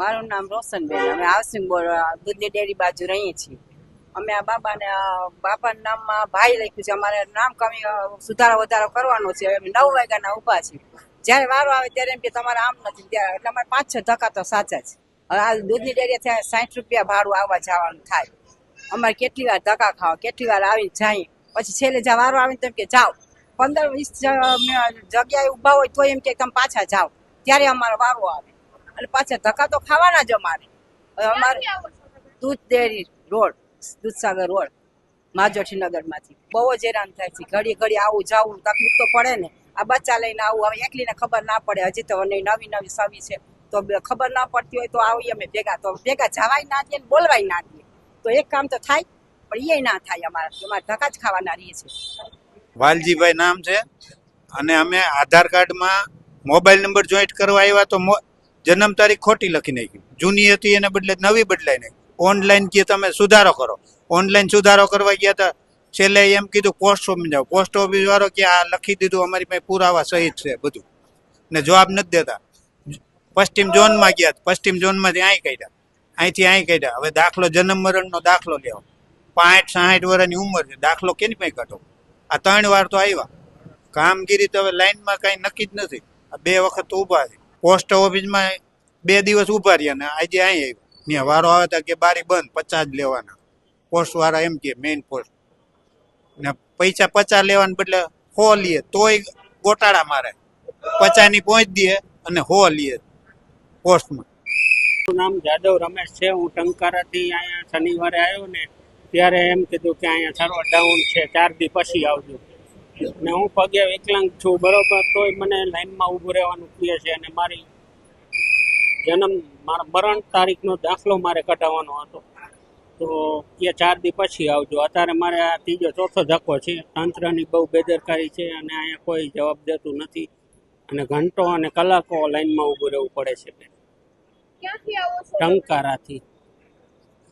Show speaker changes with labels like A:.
A: મારું નામ રોશનબેન. અમે હાઉસિંગ બોર્ડ દૂધની ડેરી બાજુ રહીએ છીએ. અમે આ બાબાને બાપાના નામમાં ભાઈ લખ્યું છે. અમારે નામ કમી સુધારો વધારો કરવાનો છે. અમે નવ વાગ્યાના ઊભા છીએ. જ્યારે વારો આવે ત્યારે એમ કે તમારે આમ નથી. ત્યારે એટલે અમારે પાંચ છ ધક્કા તો સાચા છે. હવે આ દૂધની ડેરી ત્યાં સાઠ રૂપિયા ભાડું આવવા જવાનું થાય. અમારે કેટલી વાર ધક્કા ખાવા, કેટલી વાર આવીને જાય. પછી છેલ્લે જ્યાં વારો આવીને તેમ કે જાઓ. પંદર વીસ જગ્યાએ ઊભા હોય તો એમ કે તમે પાછા જાઓ. ત્યારે અમારો વારો આવે. અને પાછા ધક્કા તો ખાવાના જ અમારે. અમારે દૂધ dairy road Dudhsagar road Majothi નગરમાંથી બહુ જ હેરાન થાય છે. ઘડી ઘડી આવું જાવું તકલીફ તો પડે ને. આ બચ્ચા લઈને આવું હવે એકલીને ખબર ના પડે. હજી તો નવી નવી નવી સવી છે. તો ખબર ના પડતી હોય તો આવી અમે ભેગા. તો ભેગા જવાય ના દે ને બોલવાય ના દે. તો એક કામ તો થાય પણ એ ના થાય અમારા. અમારે ધક્કા જ ખાવાના રહીએ છે.
B: વાલજીભાઈ નામ છે. અને અમે આધાર કાર્ડમાં મોબાઈલ નંબર જોઈન્ટ કરવા આવ્યા તો જન્મ તારીખ ખોટી લખી નાખી. જૂની હતી એને બદલે નવી બદલાઈ નાખી. ઓનલાઈન કે તમે સુધારો કરો. ઓનલાઈન સુધારો કરવા ગયા હતા. છેલ્લે એમ કીધું પોસ્ટ ઓફિસ જાઓ. પોસ્ટ ઓફિસ વાળો કે, આ લખી દીધું, અમારી પાસે પુરાવા સહિત છે બધું. ને જવાબ નથી દેતા. પશ્ચિમ ઝોનમાં ગયા પશ્ચિમ ઝોનમાંથી અહીં કાઢ્યા. અહીંથી અહીં કાઢ્યા. હવે દાખલો જન્મ મરણનો દાખલો લેવો. પાંઠ સાઠ વર્ષની ઉંમર છે. દાખલો કેની પાસે કાઢો આ ત્રણ વાર તો આવ્યા. કામગીરી તો હવે લાઈનમાં કાંઈ નક્કી જ નથી. આ બે વખત તો ઊભા છે. પોસ્ટ ઓફિસમાં બે દિવસ ઊભા રહ્યા ને આજે અહીં આવ્યા. ત્યાં વારો આવે તો કે બારી બંધ, પચાસ જ લેવાના. પોસ્ટવાળા એમ કે મેઇન પોસ્ટ ને પૈસા પચાસ લેવાના બદલે હો લઈએ તોય ગોટાળા મારે. પચાસની પહોંચ દે અને હો લઈએ પોસ્ટમાં.
C: નામ જાદવ રમેશ છે. હું ટંકારાથી અહીંયા શનિવારે આવ્યો ને ત્યારે એમ કીધું કે અહીંયા સર્વર ડાઉન છે, ચાર દી પછી આવજો. ને હું પગે વિકલાંગ છું બરોબર તોય મને લાઈનમાં ઊભું રહેવાનું પ્રિય છે અને મારી જન્મ મારા મરણ તારીખનો દાખલો મારે કઢાવવાનો હતો. તો એ ચાર દી પછી આવજો. અત્યારે મારે આ ત્રીજો ચોથો ધક્કો છે. તંત્રની બહુ બેદરકારી છે અને અહીંયા કોઈ જવાબ દેતું નથી. અને ઘંટો અને કલાકો લાઈનમાં ઊભું રહેવું પડે
D: છે?
C: ટંકારાથી.